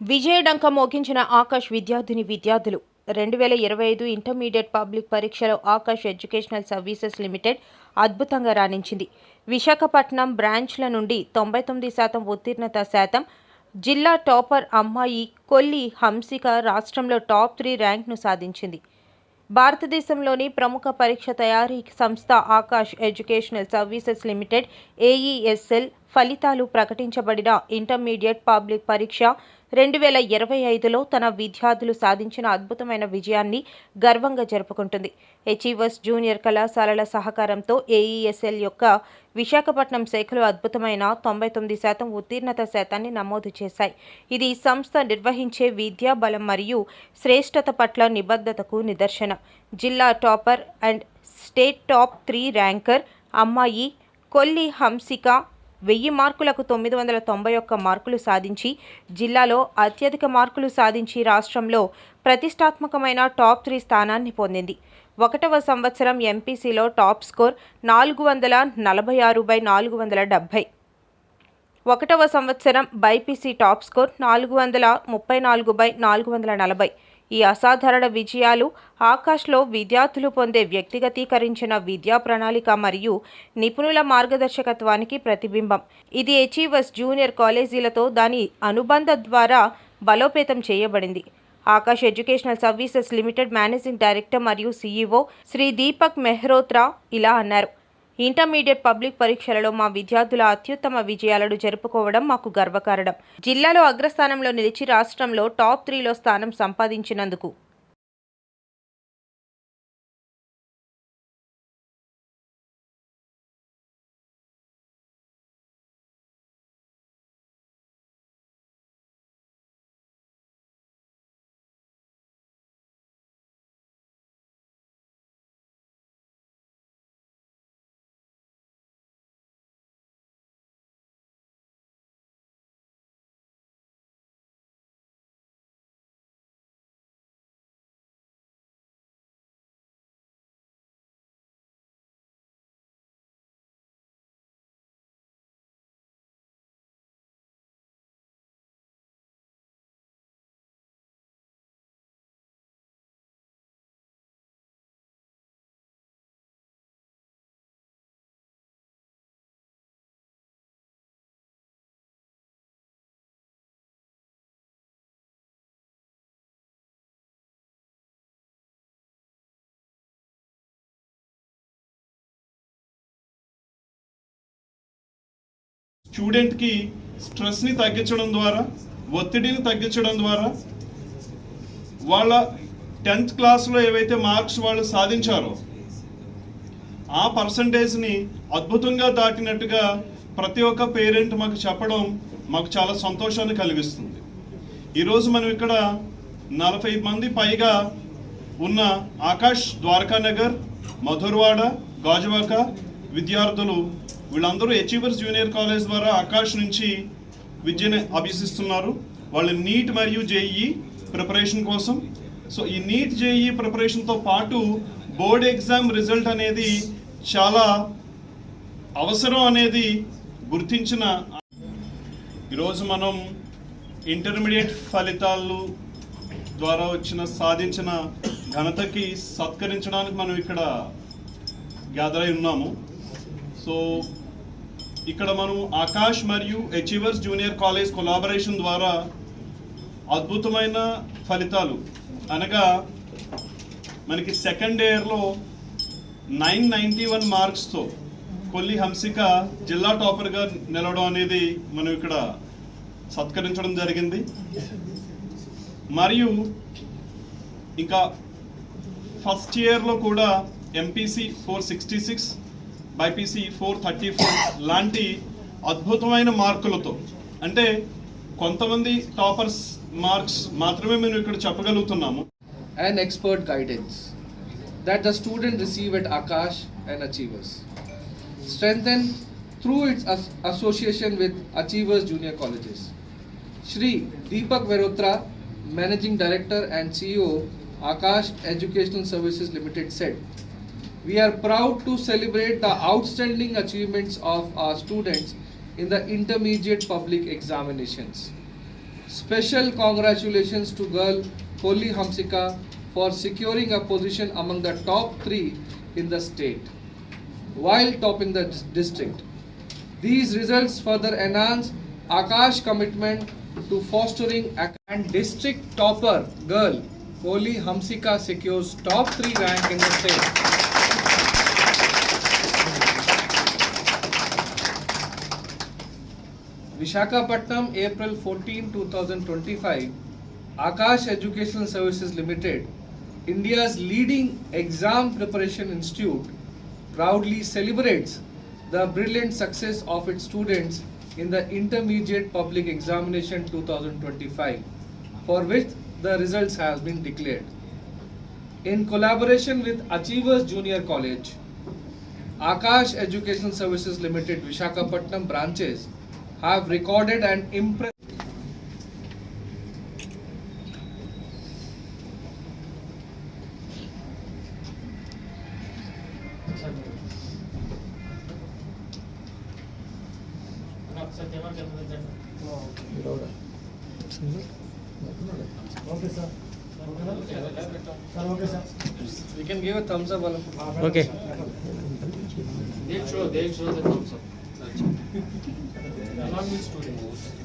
విజయడంక మోగించిన ఆకాష్ విద్యార్థిని విద్యార్థులు. రెండు వేల ఇరవై ఐదు ఇంటర్మీడియట్ పబ్లిక్ పరీక్షలో ఆకాష్ ఎడ్యుకేషనల్ సర్వీసెస్ లిమిటెడ్ అద్భుతంగా రాణించింది. విశాఖపట్నం బ్రాంచ్ల నుండి తొంభై తొమ్మిది శాతం ఉత్తీర్ణత శాతం జిల్లా టాపర్ అమ్మాయి కొల్లి హంసిక రాష్ట్రంలో టాప్ త్రీ ర్యాంక్ను సాధించింది. భారతదేశంలోని ప్రముఖ పరీక్ష తయారీ సంస్థ Aakash educational services limited AESL ఫలితాలు ప్రకటించబడిన ఇంటర్మీడియట్ పబ్లిక్ పరీక్ష రెండు వేల ఇరవై ఐదులో తన విద్యార్థులు సాధించిన అద్భుతమైన విజయాన్ని గర్వంగా జరుపుకుంటుంది. హెచ్ఈవర్స్ జూనియర్ కళాశాలల సహకారంతో ఏఈఎస్ఎల్ యొక్క విశాఖపట్నం శాఖలో అద్భుతమైన తొంభై తొమ్మిది శాతం ఉత్తీర్ణత శాతాన్ని నమోదు చేశాయి. ఇది సంస్థ నిర్వహించే విద్యా బలం మరియు శ్రేష్టత పట్ల నిబద్ధతకు నిదర్శనం. జిల్లా topper and state top three ranker అమ్మాయి కొల్లి హంసిక వెయ్యి మార్కులకు తొమ్మిది వందల తొంభై ఒక్క మార్కులు సాధించి జిల్లాలో అత్యధిక మార్కులు సాధించి రాష్ట్రంలో ప్రతిష్టాత్మకమైన టాప్ త్రీ స్థానాన్ని పొందింది. ఒకటవ సంవత్సరం ఎంపీసీలో టాప్ స్కోర్ నాలుగు వందల నలభై ఆరు బై నాలుగు వందల డెబ్భై. ఒకటవ సంవత్సరం బైపీసీ టాప్ స్కోర్ నాలుగు వందల ముప్పై నాలుగు బై నాలుగు వందల నలభై. ఈ అసాధారణ విజయాలు ఆకాష్లో విద్యార్థులు పొందే వ్యక్తిగతీకరించిన విద్యా ప్రణాళిక మరియు నిపుణుల మార్గదర్శకత్వానికి ప్రతిబింబం. ఇది అచీవర్స్ జూనియర్ కాలేజీలతో దాని అనుబంధ ద్వారా బలోపేతం చేయబడింది. Aakash educational services limited managing director మరియు సీఈఓ శ్రీ దీపక్ మెహ్రోత్రా ఇలా అన్నారు. ఇంటర్మీడియట్ పబ్లిక్ పరీక్షలలో మా విద్యార్థుల అత్యుత్తమ విజయాలను జరుపుకోవడం మాకు గర్వకారణం. జిల్లాలో అగ్రస్థానంలో నిలిచి రాష్ట్రంలో టాప్ త్రీలో స్థానం సంపాదించినందుకు స్టూడెంట్కి స్ట్రెస్ని తగ్గించడం ద్వారా ఒత్తిడిని తగ్గించడం ద్వారా వాళ్ళ టెన్త్ క్లాస్లో ఏవైతే మార్క్స్ వాళ్ళు సాధించారో ఆ పర్సంటేజ్ని అద్భుతంగా దాటినట్టుగా ప్రతి ఒక్క పేరెంట్ మాకు చెప్పడం మాకు చాలా సంతోషాన్ని కలిగిస్తుంది. ఈరోజు మనం ఇక్కడ నలభై మంది పైగా ఉన్న ఆకాష్ ద్వారకానగర్ మధుర్వాడ గాజువాక విద్యార్థులు వీళ్ళందరూ అచీవర్స్ జూనియర్ కాలేజ్ ద్వారా ఆకాష్ నుంచి విద్యను అభ్యసిస్తున్నారు. వాళ్ళు నీట్ మరియు జేఈ ప్రిపరేషన్ కోసం. సో ఈ నీట్ జేఈ ప్రిపరేషన్తో పాటు బోర్డ్ ఎగ్జామ్ రిజల్ట్ అనేది చాలా అవసరం అనేది గుర్తించిన ఈరోజు మనం ఇంటర్మీడియట్ ఫలితాలు ద్వారా వచ్చిన సాధించిన ఘనతకి సత్కరించడానికి మనం ఇక్కడ గ్యాదర్ అయి ఉన్నాము. సో ఇక్కడ మనం ఆకాష్ మరియు అచీవర్స్ జూనియర్ కాలేజ్ కొలాబరేషన్ ద్వారా అద్భుతమైన ఫలితాలు. అనగా మనకి సెకండ్ ఇయర్లో నైన్ నైంటీ వన్ మార్క్స్తో కొల్లి హంసిక జిల్లా టాపర్గా నిలవడం అనేది మనం ఇక్కడ సత్కరించడం జరిగింది. మరియు ఇంకా ఫస్ట్ ఇయర్లో కూడా MPC four sixty six BiPC four thirty four లాంటి అద్భుతమైన మార్కులతో అంటే కొంతమంది టాపర్స్ మార్క్స్ మాత్రమే మేము ఇక్కడ చెప్పగలుగుతున్నాము. And expert guidance that the student receive at Aakash and achievers strength through its association with achievers junior colleges Shri Deepak Mehrotra managing director and CEO Aakash educational services limited said We are proud to celebrate the outstanding achievements of our students in the intermediate public examinations. Special congratulations to girl Koli Hamsika for securing a position among the top three in the state while topping the district. These results further enhance Akash commitment to fostering and district topper girl Koli Hamsika secures top 3 rank in the state. Vishakhapatnam, April 14, 2025. Akash Educational Services Limited, India's leading exam preparation institute, proudly celebrates the brilliant success of its students in the Intermediate Public Examination 2025, for which the results have been declared. In collaboration with Achievers Junior College, Akash Educational Services Limited Vishakhapatnam branches have recorded and impressed. Okay, okay, Okay. They show, they show the thumbs up. Along with students.